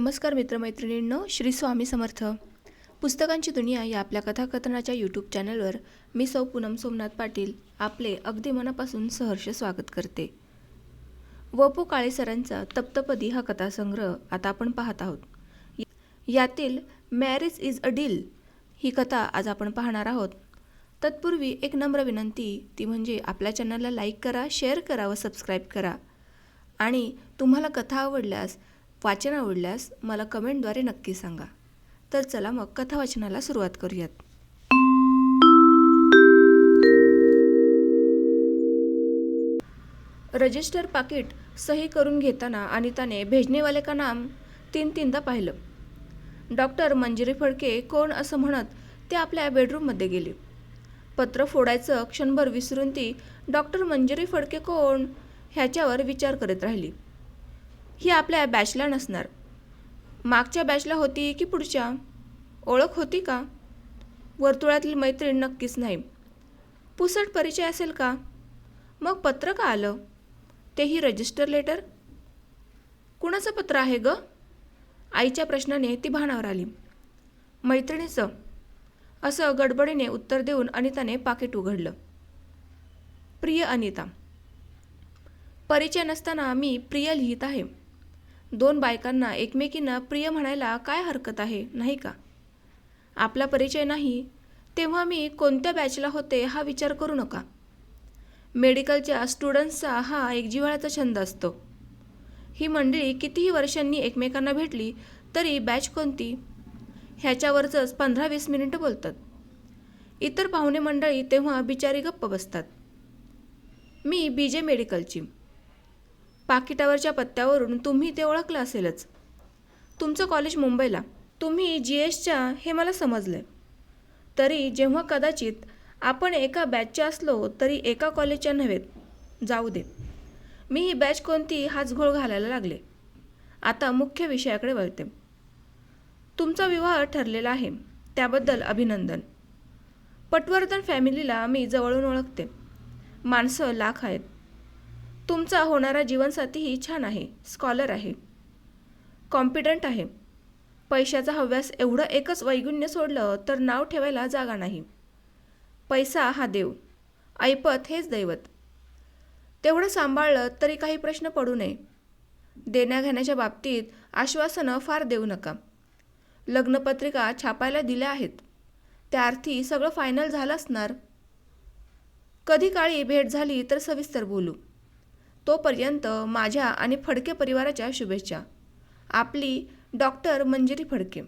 नमस्कार मित्रमैत्रिणींनो श्री स्वामी समर्थ. पुस्तकांची दुनिया या आपल्या कथाकथनाच्या यूट्यूब चॅनलवर मी सौ पूनम सोमनाथ पाटील आपले अगदी मनापासून सहर्ष स्वागत करते. व काळे सरांचा तप्तपदी हा कथासंग्रह आता आपण पाहत आहोत. यातील मॅरेज इज अ डील ही कथा आज आपण पाहणार आहोत. तत्पूर्वी एक नम्र विनंती ती म्हणजे आपल्या चॅनलला लाईक करा शेअर करा व सबस्क्राईब करा. आणि तुम्हाला कथा आवडल्यास वाचन आवडल्यास मला कमेंटद्वारे नक्की सांगा. तर चला मग कथा वाचनाला सुरुवात करूयात. रजिस्टर पाकिट सही करून घेताना अनिताने भेजनेवाले का नाम तीन तीनदा पाहिलं. डॉक्टर मंजिरी फडके कोण असं म्हणत ते आपल्या बेडरूममध्ये गेले. पत्र फोडायचं क्षणभर विसरून ती डॉक्टर मंजिरी फडके कोण ह्याच्यावर विचार करत राहिली. ही आपल्या बॅचला नसणार. मागच्या बॅचला होती की पुढच्या? ओळख होती का? वर्तुळातील मैत्रीण नक्कीच नाही. पुसट परिचय असेल का? मग पत्र का आलं? तेही रजिस्टर लेटर कुणाचं पत्र आहे ग? आईच्या प्रश्नाने ती भानावर आली. मैत्रिणीचं. असं गडबडीने उत्तर देऊन अनिताने पाकिट उघडलं. प्रिय अनिता. परिचय नसताना मी प्रिय लिहित आहे. दोन बायकांना एकमेकींना प्रिय म्हणायला काय हरकत आहे नाही का? आपला परिचय नाही तेव्हा मी कोणत्या बॅचला होते हा विचार करू नका. मेडिकलच्या स्टुडंट्सचा हा एक जिव्हाळ्याचा छंद असतो. ही मंडळी कितीही वर्षांनी एकमेकांना भेटली तरी बॅच कोणती? ह्याच्यावरचंच पंधरा वीस मिनिटं बोलतात. इतर पाहुणे मंडळी तेव्हा बिचारी गप्प बसतात. मी बी जे मेडिकलची. पाकिटावरच्या पत्त्यावरून तुम्ही ते ओळखलं असेलच. तुमचं कॉलेज मुंबईला. तुम्ही जी एसच्या हे मला समजलं आहे तरी जेव्हा कदाचित आपण एका बॅचच्या असलो तरी एका कॉलेजच्या नव्हेत. जाऊ दे. मी ही बॅच कोणती हाच घोळ घालायला लागले. आता मुख्य विषयाकडे वळते. तुमचा विवाह ठरलेला आहे. त्याबद्दल अभिनंदन. पटवर्धन फॅमिलीला मी जवळून ओळखते. माणसं लाख आहेत. तुमचा होणारा जीवनसाथीही छान आहे स्कॉलर आहे. कॉम्पिटंट आहे. पैशाचा हव्यास एवढं एकच वैगुण्य सोडलं तर नाव ठेवायला जागा नाही. पैसा हा देव ऐपत हेच दैवत. तेवढं सांभाळलं तरी काही प्रश्न पडू नये. देण्याघेण्याच्या बाबतीत आश्वासनं फार देऊ नका. लग्नपत्रिका छापायला दिल्या आहेत. त्या अर्थी सगळं फायनल झालं असणार. कधी काळी भेट झाली तर सविस्तर बोलू. तोपर्यंत माझ्या आणि फडके परिवाराच्या शुभेच्छा. आपली डॉक्टर मंजिरी फडके.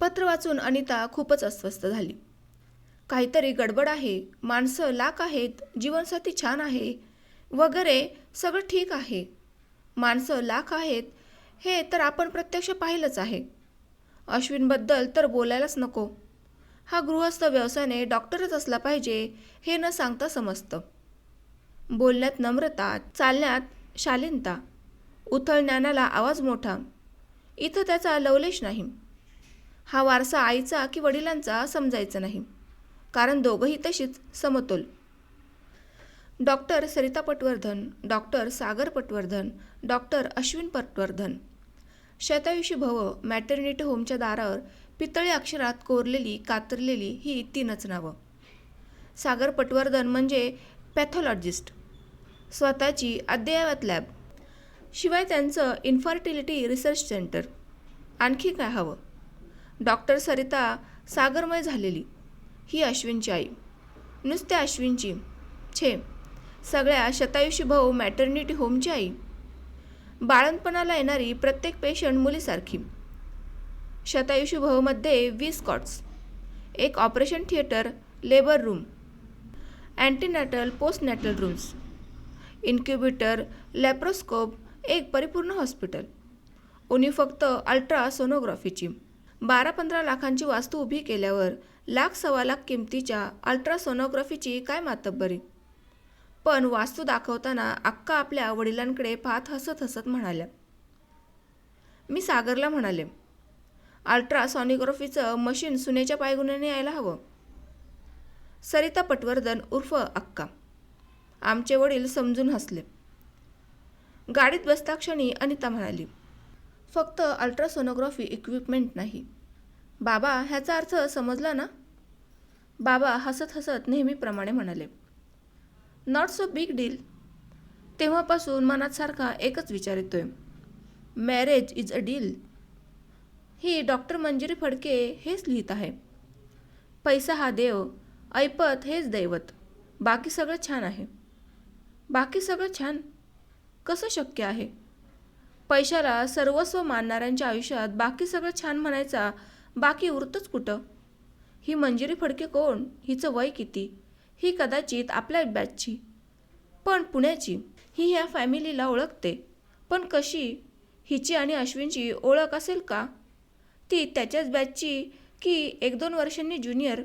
पत्र वाचून अनिता खूपच अस्वस्थ झाली. काहीतरी गडबड आहे माणसं लाख आहेत जीवनसाथी छान आहे वगैरे सगळं ठीक आहे. माणसं लाख आहेत हे तर आपण प्रत्यक्ष पाहिलंच आहे. अश्विनबद्दल तर बोलायलाच नको. हा गृहस्थ व्यवसायाने डॉक्टरच असला पाहिजे हे न सांगता समजतं. बोलण्यात नम्रता चालण्यात शालीनता. उथळ ज्ञानाला आवाज मोठा. इथं त्याचा लवलेश नाही. हा वारसा आईचा की वडिलांचा समजायचा नाही. कारण दोघंही तशीच समतोल. Doctor Sarita Patwardhan doctor Sagar Patwardhan doctor Ashwin Patwardhan. Shatayushi Bhava maternity होमच्या दारावर पितळी अक्षरात कोरलेली कातरलेली ही तीनच नावं. सागर पटवर्धन म्हणजे पॅथॉलॉजिस्ट स्वतःची अद्ययावत लॅब. शिवाय त्यांचं इन्फर्टिलिटी रिसर्च सेंटर आणखी काय हवं? डॉक्टर सरिता सागरमय झालेली. ही अश्विनची आई. नुसत्या अश्विनची. छे. सगळ्या शतायुषी भाऊ मॅटर्निटी होमची आई. बाळणपणाला येणारी प्रत्येक पेशंट मुलीसारखी. शतायुषी भाऊमध्ये वीस कॉट्स. एक operation theatre labour room antenatal postnatal rooms incubator laparoscope एक परिपूर्ण हॉस्पिटल. उनी फक्त अल्ट्रा सोनोग्राफीची बारा पंधरा लाखांची वास्तू उभी केल्यावर लाख सव्वा लाख किमतीच्या अल्ट्रा सोनोग्राफीची काय मातब्बरी? पण वास्तू दाखवताना अक्का आपल्या वडिलांकडे पाहत हसत हसत म्हणाल्या. मी सागरला म्हणाले अल्ट्रासॉनिग्राफीचं मशीन सुनेच्या पायगुण्याने यायला हवं. सरिता पटवर्धन उर्फ अक्का. आमचे वडील समजून हसले. गाडीत बसताक्षणी अनिता म्हणाली फक्त अल्ट्रासोनोग्राफी इक्विपमेंट नाही. बाबा ह्याचा अर्थ समजला ना? बाबा हसत हसत नेहमीप्रमाणे म्हणाले नॉट सो बिग डील तेव्हापासून मनात सारखा एकच विचार येतोय. मॅरेज इज अ डील ही डॉक्टर मंजिरी फडके हेच लिहित आहे. पैसा हा देव ऐपत हेच दैवत. बाकी सगळं छान आहे. बाकी सगळं छान. कसं शक्य आहे? पैशाला सर्वस्व मानणाऱ्यांच्या आयुष्यात बाकी सगळं छान म्हणायचा बाकी उरतच कुठं? ही मंजिरी फडके कोण? हिचं वय किती? ही कदाचित आपल्या बॅचची पण पुण्याची ही ह्या फॅमिलीला ओळखते. पण कशी? हिची आणि अश्विनची ओळख असेल का? ती त्याच्याच बॅचची की एक दोन वर्षांनी ज्युनियर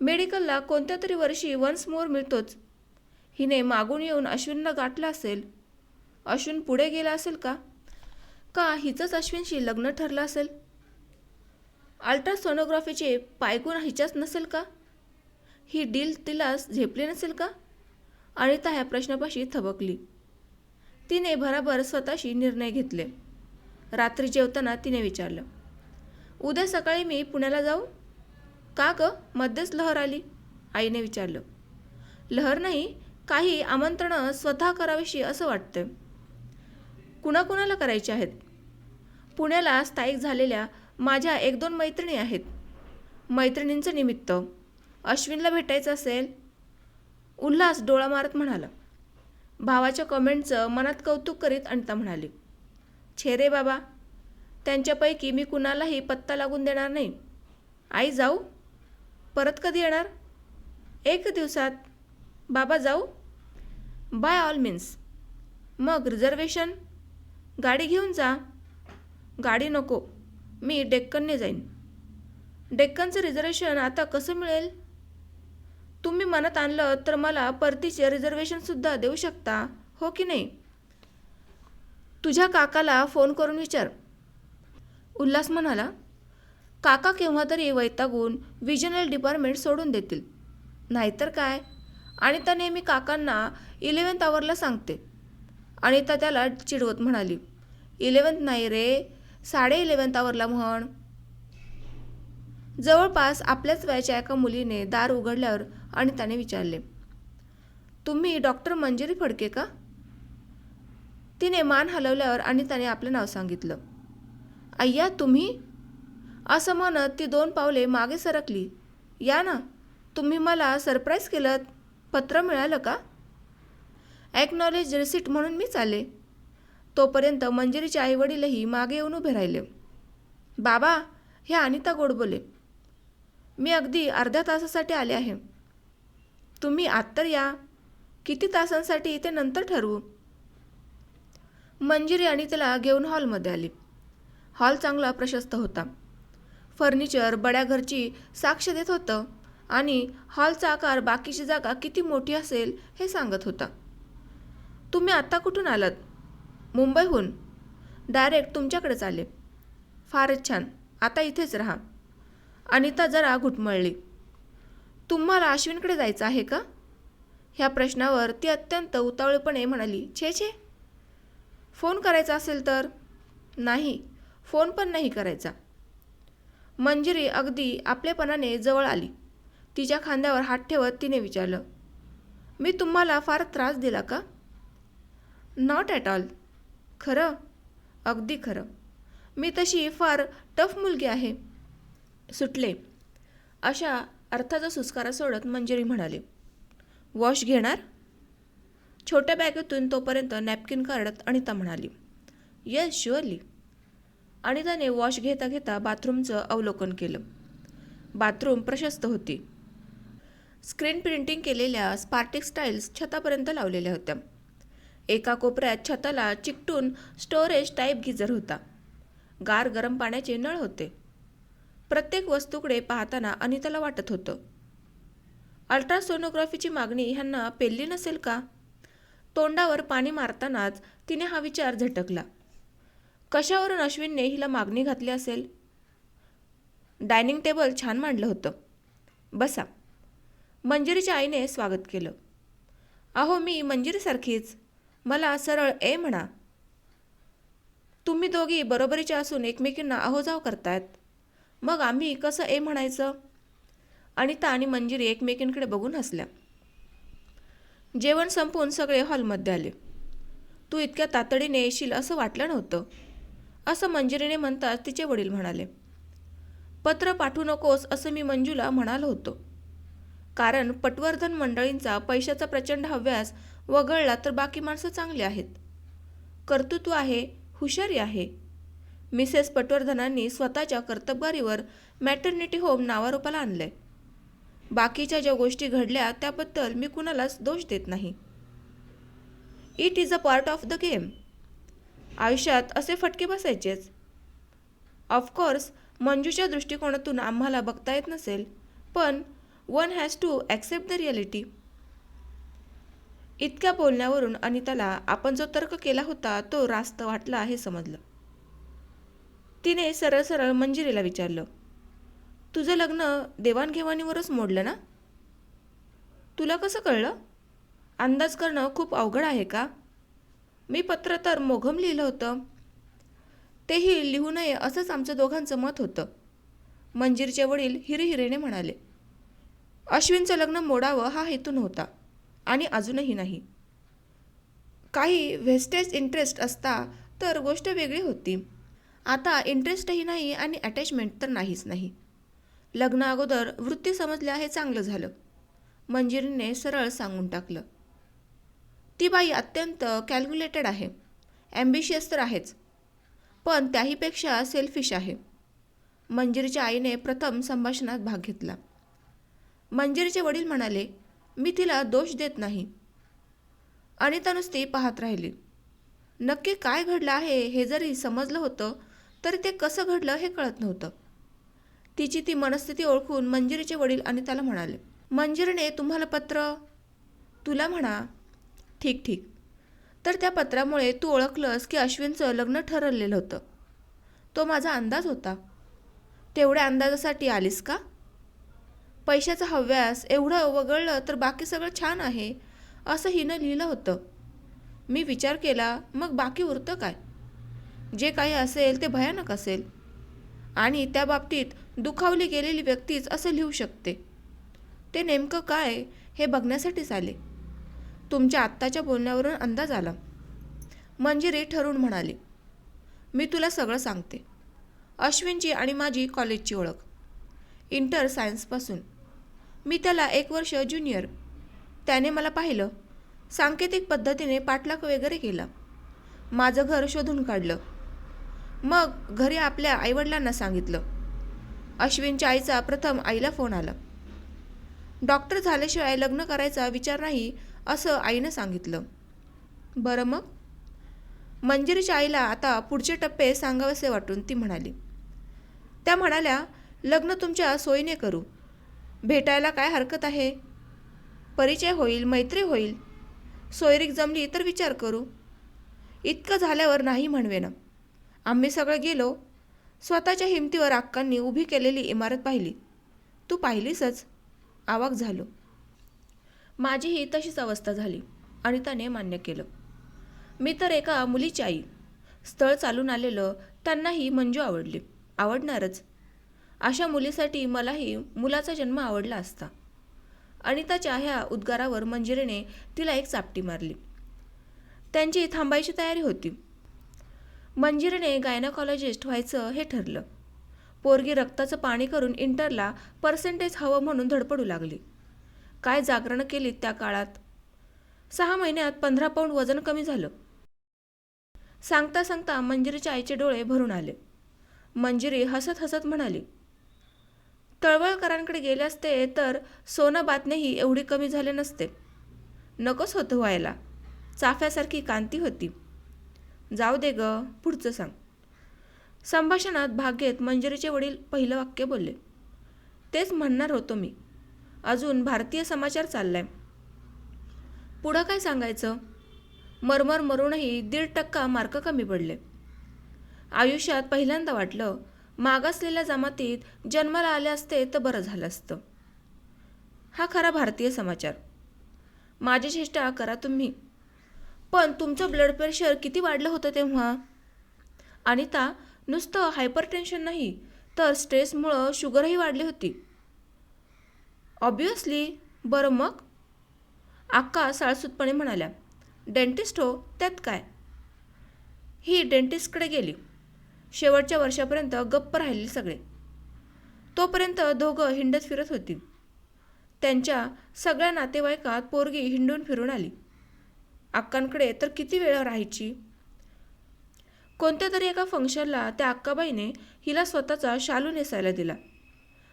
मेडिकलला कोणत्या तरी वर्षी वन्स मोर मिळतोच. हिने मागून येऊन अश्विनला गाठलं असेल. अश्विन पुढे गेला असेल का? का हिचंच अश्विनशी लग्न ठरलं असेल? अल्ट्रासोनोग्राफीचे पायगुण हिच्याच नसेल का? ही डील तिला झेपली नसेल का? अनिता ह्या प्रश्नापाशी थबकली. तिने भराभर स्वतःशी निर्णय घेतले. रात्री जेवताना तिने विचारलं उद्या सकाळी मी पुण्याला जाऊ? का ग? मध्येच लहर आली. आईने विचारलं लहर नाही काही आमंत्रणं स्वतः करावीशी असं वाटतं कुणाकुणाला करायचे आहेत? पुण्याला स्थायिक झालेल्या माझ्या एक दोन मैत्रिणी आहेत. मैत्रिणींचं निमित्त. अश्विनला भेटायचं असेल? उल्हास डोळा मारत म्हणाला. भावाच्या कमेंटचं मनात कौतुक करीत अनिता म्हणाली. छे रे बाबा त्यांच्यापैकी मी कुणालाही पत्ता लागून देणार नाही. आई जाऊ? परत कधी येणार? एक दिवसात? बाबा जाऊ? By all means. मग रिझर्वेशन? गाडी घेऊन जा. गाडी नको. मी डेक्कनने जाईन. डेक्कनचं रिझर्वेशन आता कसं मिळेल? तुम्ही मनात आणलं तर मला परतीचे रिझर्वेशनसुद्धा देऊ शकता हो की नाही? तुझ्या काकाला फोन करून विचार. उल्हास म्हणाला काका केव्हा तरी वैतागून विजनल डिपार्टमेंट सोडून देतील. नाहीतर काय? आणि त्या नेहमी काकांना इलेवन्थ आवरला सांगते. अनिता त्याला चिडवत म्हणाली इलेवन्थ नाही रे साडे इलेवन्थ आवरला म्हण. जवळपास आपल्याच वयाच्या एका मुलीने दार उघडल्यावर अनिताने विचारले तुम्ही डॉक्टर मंजिरी फडके का? तिने मान हलवल्यावर अनिताने आपलं नाव सांगितलं अय्या तुम्ही? असं म्हणत ती दोन पावले मागे सरकली या ना तुम्ही मला सरप्राईज केलं पत्र मिळालं का? ॲक्नॉलेज रिसिट म्हणून मीच आले. तोपर्यंत मंजिरीचे आईवडीलही मागे येऊन उभे राहिले. बाबा हे अनिता गोडबोले मी अगदी अर्ध्या तासासाठी आले आहे. तुम्ही आत्तर या. किती तासांसाठी ते नंतर ठरवू? मंजिरी अनितेला घेऊन हॉलमध्ये आली. हॉल चांगला प्रशस्त होता. फर्निचर बड्या घरची साक्ष देत होतं आणि हॉलचा आकार बाकीची जागा किती मोठी असेल हे सांगत होता. तुम्ही आत्ता कुठून आलात? मुंबईहून. डायरेक्ट तुमच्याकडेच आले. फारच छान. आता इथेच राहा. अनिता जरा घुटमळली. तुम्हाला अश्विनकडे जायचं आहे का? ह्या प्रश्नावर ती अत्यंत उतावळेपणे म्हणाली छे छे. फोन करायचा असेल तर? नाही. फोन पण नाही करायचा. मंजिरी अगदी आपलेपणाने जवळ आली. तिच्या खांद्यावर हात ठेवत तिने विचारलं मी तुम्हाला फार त्रास दिला का? नॉट ॲट ऑल खरं? अगदी खरं. मी तशी फार टफ मुलगी आहे. सुटले. अशा अर्थाचा सुस्कारा सोडत मंजिरी म्हणाले. वॉश घेणार? छोट्या बॅगेतून तोपर्यंत नॅपकिन काढत अनिता म्हणाली. येस शुअरली अनिताने वॉश घेता घेता बाथरूमचं अवलोकन केलं. बाथरूम प्रशस्त होती. स्क्रीन प्रिंटिंग केलेल्या स्पार्टिक स्टाईल्स छतापर्यंत लावलेल्या होत्या. एका कोपऱ्यात छताला चिकटून स्टोरेज टाईप गिजर होता. गार गरम पाण्याचे नळ होते. प्रत्येक वस्तूकडे पाहताना अनिताला वाटत होतं. अल्ट्रासोनोग्राफीची मागणी ह्यांना पेलली नसेल का? तोंडावर पाणी मारतानाच तिने हा विचार झटकला. कशावरून अश्विनने हिला मागणी घातली असेल? डायनिंग टेबल छान मांडलं होतं. बसा. मंजिरीच्या आईने स्वागत केलं. अहो मी मंजिरीसारखीच. मला सरळ ए म्हणा. तुम्ही दोघी बरोबरीच्या असून एकमेकींना अहोजाव करतायत. मग आम्ही कसं ए म्हणायचं? अनिता आणि मंजिरी एकमेकींकडे बघून हसल्या. जेवण संपून सगळे हॉलमध्ये आले. तू इतक्या तातडीने येशील असं वाटलं नव्हतं असं मंजिरीने म्हणताच तिचे वडील म्हणाले. पत्र पाठवू नकोस असं मी मंजूला म्हणालो होतो. कारण पटवर्धन मंडळींचा पैशाचा प्रचंड हव्यास वगळला तर बाकी माणसं चांगली आहेत. कर्तृत्व आहे हुशारी आहे. मिसेस पटवर्धनांनी स्वतःच्या कर्तबगारीवर मॅटर्निटी होम नावारूपाला आणलंय. बाकीच्या ज्या गोष्टी घडल्या त्याबद्दल मी कुणालाच दोष देत नाही. It is a part of the game आयुष्यात असे फटके बसायचेच. ऑफकोर्स मंजूच्या दृष्टिकोनातून आम्हाला बघता येत नसेल पण one has to accept the reality इतक्या बोलण्यावरून अनिताला आपण जो तर्क केला होता तो रास्त वाटला हे समजलं. तिने सरळ सरळ मंजिरीला विचारलं तुझं लग्न देवाणघेवाणीवरच मोडलं ना? तुला कसं कळलं? अंदाज करणं खूप अवघड आहे का? मी पत्र तर मोघम लिहिलं होतं. तेही लिहू नये असंच आमचं दोघांचं मत होतं. मंजिरचे वडील हिरहिरेने म्हणाले अश्विनचं लग्न मोडावं हा हेतू नव्हता. आणि अजूनही नाही. काही व्हेस्टेज इंटरेस्ट असता तर गोष्ट वेगळी होती. आता इंटरेस्टही नाही आणि अटॅचमेंट तर नाहीच नाही. लग्न अगोदर वृत्ती समजल्या हे चांगलं झालं. मंजिरीने सरळ सांगून टाकलं. ती बाई अत्यंत कॅल्क्युलेटेड आहे. ॲम्बिशियस तर आहेच. पण त्याहीपेक्षा सेल्फिश आहे. मंजिरीच्या आईने प्रथम संभाषणात भाग घेतला. मंजिरीचे वडील म्हणाले मी तिला दोष देत नाही. अनिता नुसती पाहत राहिली. नक्की काय घडलं आहे हे जरी समजलं होतं तरी ते कसं घडलं हे कळत नव्हतं. तिची ती मनस्थिती ओळखून मंजिरीचे वडील अनिताला म्हणाले मंजिरीने तुम्हाला पत्र तुला म्हणा. ठीक ठीक. तर त्या पत्रामुळे तू ओळखलंस की अश्विनचं लग्न ठरवलेलं होतं. तो माझा अंदाज होता. तेवढ्या अंदाजासाठी आलीस का? पैशाचा हव्यास एवढं वगळलं तर बाकी सगळं छान आहे असं हिनं लिहिलं होतं. मी विचार केला मग बाकी उरतं काय? जे काही असेल ते भयानक असेल. आणि त्या बाबतीत दुखावली गेलेली व्यक्तीच असं लिहू शकते. ते नेमकं काय हे बघण्यासाठीच आले. तुमच्या आत्ताच्या बोलण्यावरून अंदाज आला. मंजिरी ठरून म्हणाली मी तुला सगळं सांगते. अश्विनची आणि माझी कॉलेजची ओळख. इंटर सायन्सपासून. मी त्याला एक वर्ष ज्युनियर त्याने मला पाहिलं. सांकेतिक पद्धतीने पाठलाग वगैरे केला. माझं घर शोधून काढलं. मग घरी आपल्या आईवडिलांना सांगितलं. अश्विनच्या आईचा प्रथम आईला फोन आला. डॉक्टर झाल्याशिवाय लग्न करायचा विचार नाही असं आईनं सांगितलं. बरं मग? मंजिरीच्या आईला आता पुढचे टप्पे सांगावेसे वाटून ती म्हणाली. त्या म्हणाल्या लग्न तुमच्या सोयीने करू. भेटायला काय हरकत आहे? परिचय होईल मैत्री होईल. सोयरीक जमली तर विचार करू. इतकं झाल्यावर नाही म्हणवे ना आम्ही सगळं गेलो. स्वतःच्या हिमतीवर अक्कांनी उभी केलेली इमारत पाहिली. तू पाहिलीसच. आवाक झालो. माझीही तशीच अवस्था झाली आणि त्याने मान्य केलं. मी तर एका मुलीची आई. स्थळ चालून आलेलं त्यांनाही मंजू आवडली. आवडणारच. अशा मुलीसाठी मलाही मुलाचा जन्म आवडला असता. अनिताच्या ह्या उद्गारावर मंजिरीने तिला एक चापटी मारली. त्यांची थांबायची तयारी होती. मंजिरीने गायनाकॉलॉजिस्ट व्हायचं हे ठरलं. पोरगी रक्ताचं पाणी करून इंटरला पर्सेंटेज हवं म्हणून धडपडू लागली. काय जागरणं केलीत त्या काळात? सहा महिन्यात पंधरा पाऊंड वजन कमी झालं. सांगता सांगता मंजिरीच्या आईचे डोळे भरून आले. मंजिरी हसत हसत म्हणाली तळवळकरांकडे गेले असते तर सोनं बातनेही एवढी कमी झाले नसते. नकोच होतं व्हायला. चाफ्यासारखी कांती होती. जाऊ दे ग पुढचं सांग. संभाषणात भाग घेत मंजिरीचे वडील पहिलं वाक्य बोलले. तेच म्हणणार होतो मी. अजून भारतीय समाचार चाललाय. पुढं काय सांगायचं? मरमर मरूनही दीड टक्का मार्क कमी पडले. आयुष्यात पहिल्यांदा वाटलं मागासलेल्या जमातीत जन्माला आले असते तर बरं झालं असतं. हा खरा भारतीय समाचार. माझी चेष्टा करा तुम्ही. पण तुमचं ब्लड प्रेशर किती वाढलं होतं तेव्हा? अनिता नुसतं हायपरटेन्शन नाही तर स्ट्रेसमुळं शुगरही वाढली होती. ऑब्वियसली बरं मग? अक्का साळसूतपणे म्हणाल्या डेंटिस्ट हो त्यात काय? ही डेंटिस्टकडे गेली. शेवटच्या वर्षापर्यंत गप्प राहिले सगळे. तोपर्यंत दोघं हिंडत फिरत होती. त्यांच्या सगळ्या नातेवाईकात पोरगी हिंडून फिरून आली. अक्कांकडे तर किती वेळ राहायची? कोणत्या तरी एका फंक्शनला त्या अक्काबाईने हिला स्वतःचा शालू नेसायला दिला.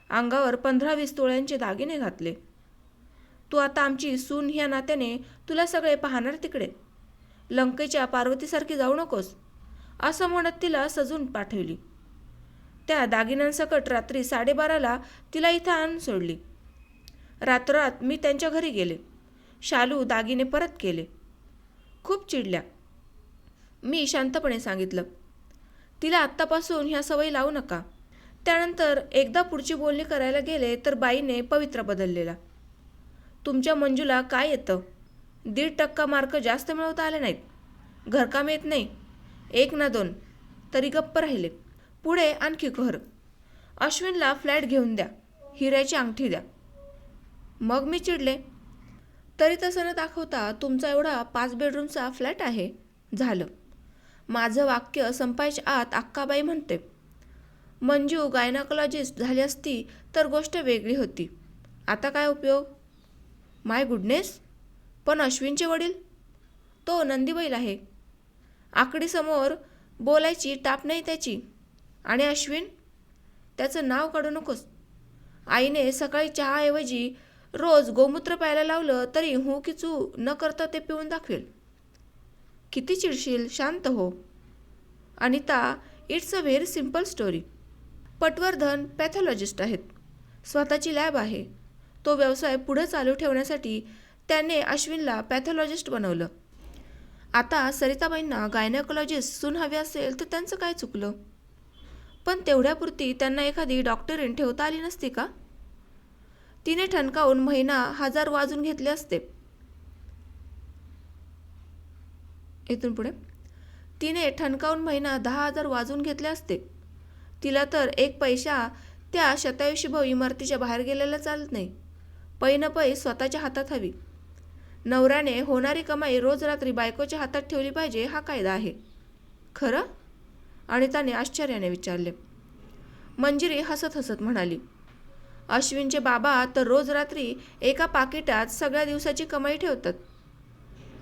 अंगावर पंधरा वीस तोळ्यांचे दागिने घातले. तू आता आमची सून ह्या नात्याने तुला सगळे पाहणार तिकडे. लंकेच्या पार्वतीसारखी जाऊ नकोस. असं म्हणत तिला सजून पाठवली. त्या दागिन्यांसकट रात्री साडेबाराला तिला इथं आणून सोडली. रातोरात मी त्यांच्या घरी गेले. शालू दागिने परत केले. खूप चिडल्या. मी शांतपणे सांगितलं तिला आत्तापासून ह्या सवयी लावू नका. त्यानंतर एकदा पुढची बोलणी करायला गेले तर बाईने पवित्र बदललेला. तुमच्या मंजूला काय येतं? दीड टक्का मार्क जास्त मिळवता आले नाहीत. घरकाम येत नाही. एक ना दोन. तरी गप्प राहिले. पुढे आणखी कहर अश्विनला फ्लॅट घेऊन द्या. हिऱ्याची अंगठी द्या. मग मी चिडले. तरी तसं न दाखवता तुमचा एवढा पाच बेडरूमचा फ्लॅट आहे. झालं. माझं वाक्य संपायच्या आत अक्काबाई म्हणते. मंजू गायनाकॉलॉजिस्ट झाली असती तर गोष्ट वेगळी होती. आता काय उपयोग? My goodness? पण अश्विनचे वडील? तो नंदीबैल आहे. आकडीसमोर बोलायची टाप नाही त्याची. आणि अश्विन त्याचं नाव काढू नकोस. आईने सकाळी चहाऐवजी रोज गोमूत्र प्यायला लावलं तरी हू की चू न करता ते पिऊन दाखवेल. किती चिडशील शांत हो. Anita it's a very simple story. Patwardhan pathologist आहेत. स्वतःची लॅब आहे. तो व्यवसाय पुढं चालू ठेवण्यासाठी त्याने अश्विनला पॅथॉलॉजिस्ट बनवलं. आता सरिताबाईंना गायनेकोलॉजिस्ट सून हवी असेल तर त्यांचं काय चुकलं? पण तेवढ्यापुरती त्यांना एखादी डॉक्टरीन ठेवता आली नसती का? तिने ठणकावून महिना हजार वाजून घेतले असते. इथून पुढे. तिने ठणकावून महिना दहा हजार वाजून घेतले असते. तिला तर एक पैसा त्या शतायुषीभाऊ इमारतीच्या बाहेर गेलेला चालत नाही. पै न पै स्वतःच्या हातात हवी. नवऱ्याने होणारी कमाई रोज रात्री बायकोच्या हातात ठेवली पाहिजे हा कायदा आहे. खरं? आणि त्याने आश्चर्याने विचारले. मंजिरी हसत हसत म्हणाली अश्विनचे बाबा तर रोज रात्री एका पाकिटात सगळ्या दिवसाची कमाई ठेवतात.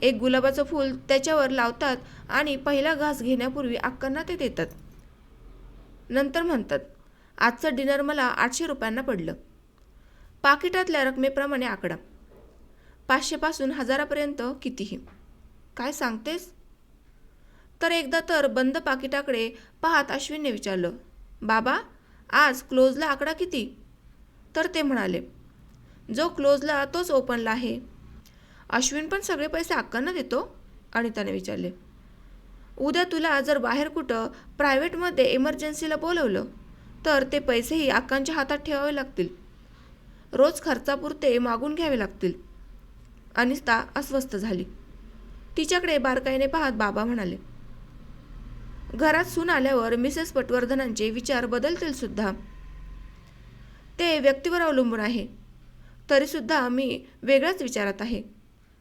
एक गुलाबाचं फूल त्याच्यावर लावतात आणि पहिला घास घेण्यापूर्वी अक्कांना ते देतात. नंतर म्हणतात आजचं डिनर मला आठशे रुपयांना पडलं. पाकिटातल्या रकमेप्रमाणे आकडा. पाचशेपासून हजारापर्यंत कितीही. काय सांगतेस? तर एकदा तर बंद पाकिटाकडे पाहत अश्विनने विचारलं बाबा आज क्लोजला आकडा किती? तर ते म्हणाले जो क्लोजला तोच ओपनला आहे. अश्विन पण सगळे पैसे अक्कांना देतो? अनिताने विचारले उद्या तुला जर बाहेर कुठं प्रायव्हेटमध्ये इमर्जन्सीला बोलवलं तर ते पैसेही अक्कांच्या हातात ठेवावे लागतील. रोज खर्चापुरते मागून घ्यावे लागतील. अनिता अस्वस्थ झाली. तिच्याकडे बारकाईने पाहत बाबा म्हणाले घरात सून आल्यावर मिसेस पटवर्धनांचे विचार बदलतील सुद्धा. ते व्यक्तीवर अवलंबून आहे. तरीसुद्धा मी वेगळ्याच विचारात आहे.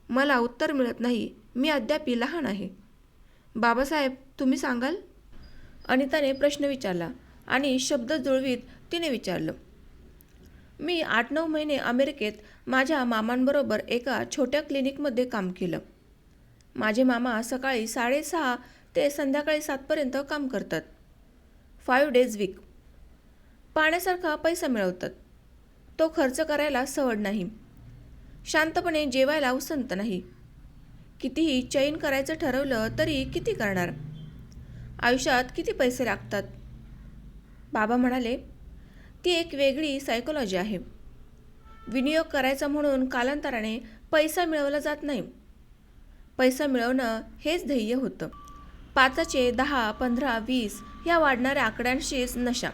मला उत्तर मिळत नाही. मी अद्याप लहान आहे. बाबासाहेब तुम्ही सांगाल? अनिताने प्रश्न विचारला आणि शब्द जुळवीत तिने विचारलं मी आठ नऊ महिने अमेरिकेत माझ्या मामांबरोबर एका छोट्या क्लिनिकमध्ये काम केलं. माझे मामा सकाळी साडेसहा ते संध्याकाळी सातपर्यंत काम करतात. फाईव्ह डेज वीक पाण्यासारखा पैसा मिळवतात. तो खर्च करायला सवड नाही. शांतपणे जेवायला उसंत नाही. कितीही चैन करायचं ठरवलं तरी किती करणार? आयुष्यात किती पैसे लागतात? बाबा म्हणाले ती एक वेगळी सायकोलॉजी आहे. विनियोग करायचा म्हणून कालांतराने पैसा मिळवला जात नाही. पैसा मिळवणं हेच ध्येय होतं. पाचाचे दहा पंधरा वीस ह्या वाढणाऱ्या आकड्यांशीच नशा.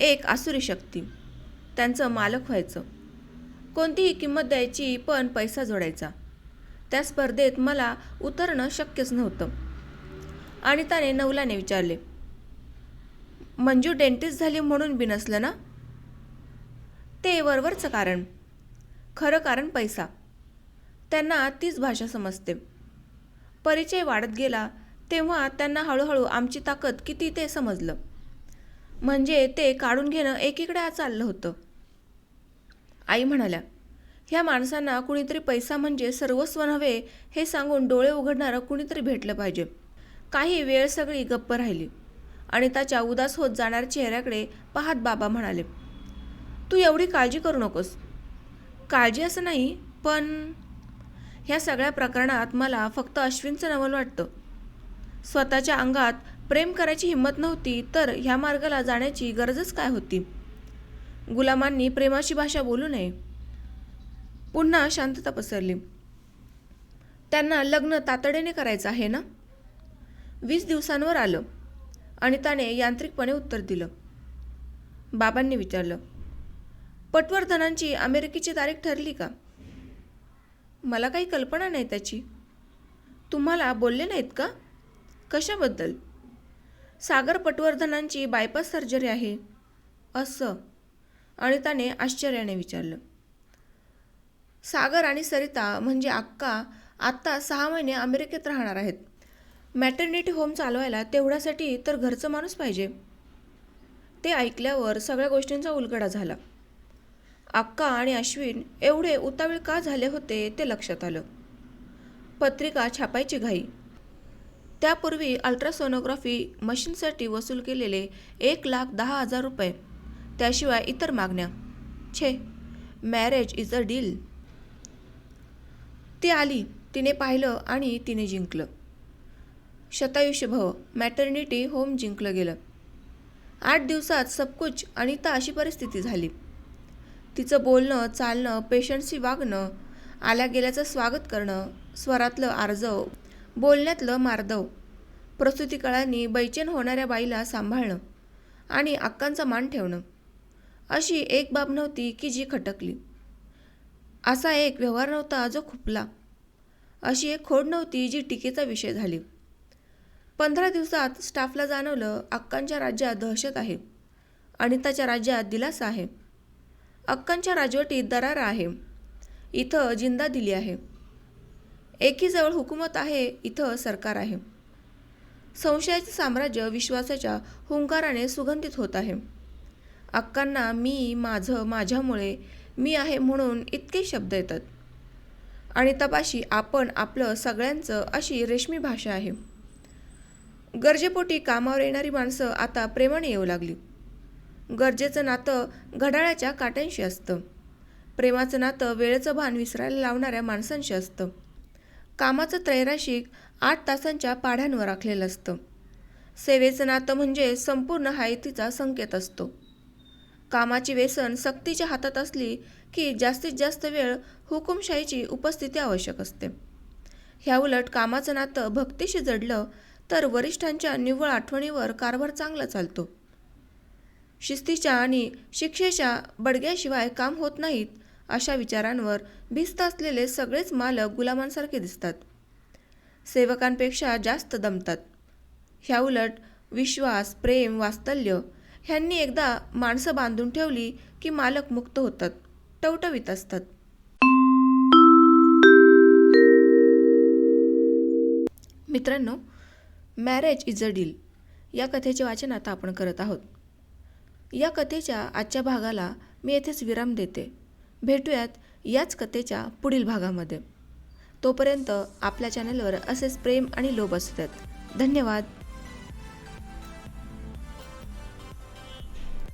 एक आसुरी शक्ती. त्यांचं मालक व्हायचं. कोणतीही किंमत द्यायची पण पैसा जोडायचा. त्या स्पर्धेत मला उतरणं शक्यच नव्हतं. आणि त्याने नवलाने विचारले मंजू डेंटिस्ट झाली म्हणून बिनसलं ना? ते वरवरचं कारण. खरं कारण पैसा. त्यांना तीच भाषा समजते. परिचय वाढत गेला तेव्हा त्यांना हळूहळू आमची ताकद किती ते समजलं. म्हणजे ते काढून घेणं एकीकडे चाललं होतं. आई म्हणाल्या ह्या माणसांना कुणीतरी पैसा म्हणजे सर्वस्व नव्हे हे सांगून डोळे उघडणारं कुणीतरी भेटलं पाहिजे. काही वेळ सगळी गप्प राहिली. आणि त्याच्या उदास होत जाणाऱ्या चेहऱ्याकडे पाहत बाबा म्हणाले तू एवढी काळजी करू नकोस. काळजी असं नाही पण ह्या सगळ्या प्रकरणात मला फक्त अश्विनचं नवल वाटतं. स्वतःच्या अंगात प्रेम करायची हिंमत नव्हती तर ह्या मार्गाला जाण्याची गरजच काय होती? गुलामांनी प्रेमाची भाषा बोलू नये. पुन्हा शांतता पसरली. त्यांना लग्न तातडीने करायचं आहे ना? वीस दिवसांवर आलं. अनिताने यांत्रिकपणे उत्तर दिलं. बाबांनी विचारलं पटवर्धनांची अमेरिकेची तारीख ठरली का? मला काही कल्पना नाही त्याची. तुम्हाला बोलले नाहीत का? कशाबद्दल? सागर पटवर्धनांची बायपास सर्जरी आहे असं. अनिताने आश्चर्याने विचारलं सागर आणि सरिता म्हणजे अक्का आत्ता सहा महिने अमेरिकेत राहणार आहेत. मॅटर्निटी होम चालवायला तेवढ्यासाठी तर घरचं माणूस पाहिजे. ते ऐकल्यावर सगळ्या गोष्टींचा उलगडा झाला. अक्का आणि अश्विन एवढे उतावीळ का झाले होते ते लक्षात आलं. पत्रिका छापायची घाई. त्यापूर्वी अल्ट्रासोनोग्राफी मशीनसाठी वसूल केलेले एक लाख दहा हजार रुपये त्याशिवाय इतर मागण्या. छे मॅरेज इज अ डील ती आली तिने पाहिलं आणि तिने जिंकलं. शतायुष्य भव मॅटर्निटी होम जिंकलं गेलं. आठ दिवसात सबकुच अनिता अशी परिस्थिती झाली. तिचं बोलणं चालणं पेशंटशी वागणं आल्या गेल्याचं स्वागत करणं स्वरातलं आर्जव बोलण्यातलं मार्दव प्रसूती काळांनी बैचेन होणाऱ्या बाईला सांभाळणं आणि अक्कांचा मान ठेवणं. अशी एक बाब नव्हती की जी खटकली. असा एक व्यवहार नव्हता जो खुपला. अशी एक खोड नव्हती जी टीकेचा विषय झाली. पंधरा दिवसात स्टाफला जाणवलं अक्कांच्या राज्यात दहशत आहे अनिताच्या राज्यात दिलासा आहे. अक्कांच्या राजवटीत दरारा आहे. इथं जिंदा दिली आहे. एकीजवळ हुकूमत आहे इथं सरकार आहे. संशयाचे साम्राज्य विश्वासाच्या हुंकाराने सुगंधित होत आहे. अक्कांना मी माझं माझ्यामुळे मी आहे म्हणून इतके शब्द येतात. आणि तपाशी आपण आपलं सगळ्यांचं अशी रेशमी भाषा आहे. गरजेपोटी कामावर येणारी माणसं आता प्रेमाने येऊ लागली. गरजेचं नातं घड्याळाच्या काट्यांशी असतं. प्रेमाचं नातं वेळेचं भान विसरायला लावणाऱ्या माणसांशी असतं. कामाचं त्रैराशिक आठ तासांच्या पाढ्यांवर राखलेलं असतं. सेवेचं नातं म्हणजे संपूर्ण हायतीचा संकेत असतो. कामाची व्यसन सक्तीच्या हातात असली की जास्तीत जास्त वेळ हुकुमशाहीची उपस्थिती आवश्यक असते. ह्याउलट कामाचं नातं भक्तीशी जडलं तर वरिष्ठांच्या निव्वळ आठवणीवर कारभार चांगला चालतो. शिस्तीच्या आणि शिक्षेच्या बडग्याशिवाय काम होत नाहीत अशा विचारांवर भिस्त असलेले सगळेच मालक गुलामांसारखे दिसतात. सेवकांपेक्षा जास्त दमतात. ह्याउलट विश्वास प्रेम वास्तल्य ह्यांनी एकदा माणसं बांधून ठेवली की मालक मुक्त होतात टवटवीत असतात. मित्रांनो मॅरेज इज अ डील या कथेचे वाचन आता आपण करत आहोत. या कथेच्या आजच्या भागाला मी येथेच विराम देते. भेटूयात याच कथेच्या पुढील भागामध्ये. तोपर्यंत आपल्या चॅनलवर असेच प्रेम आणि लोभ असतात धन्यवाद.